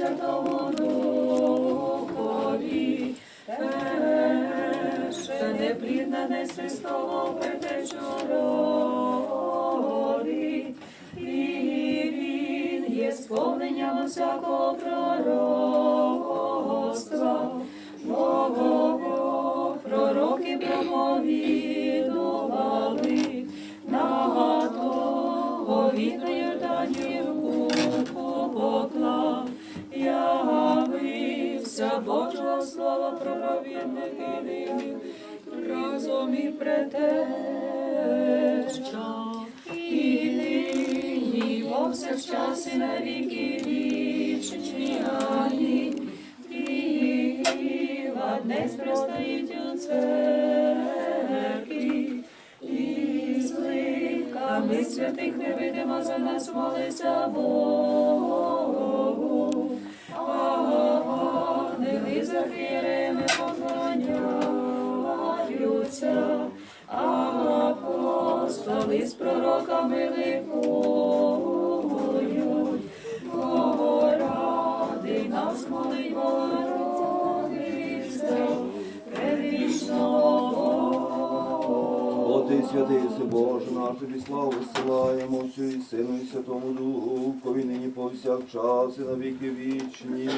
Святому Духові, ще не плідна, не свистого роди, і він є сповненням всякого пророцтва, мого пророки промовідували на то, Йорданію явився Божого слова проповідники дивів, разом і претеча, і нині повсякчас і на віки вічні. Амінь. Діва днес простоїть у церкві, і з ликами святих невидимо за нас молиться Богу. Апостоли з пророками. Бого ради нас молить Богородиця, предвічного Отець святий, Си Боже наш, тобі славу зсилаємо Отцю і Сину і Святому Духові, нині повсякчас і на віки вічні.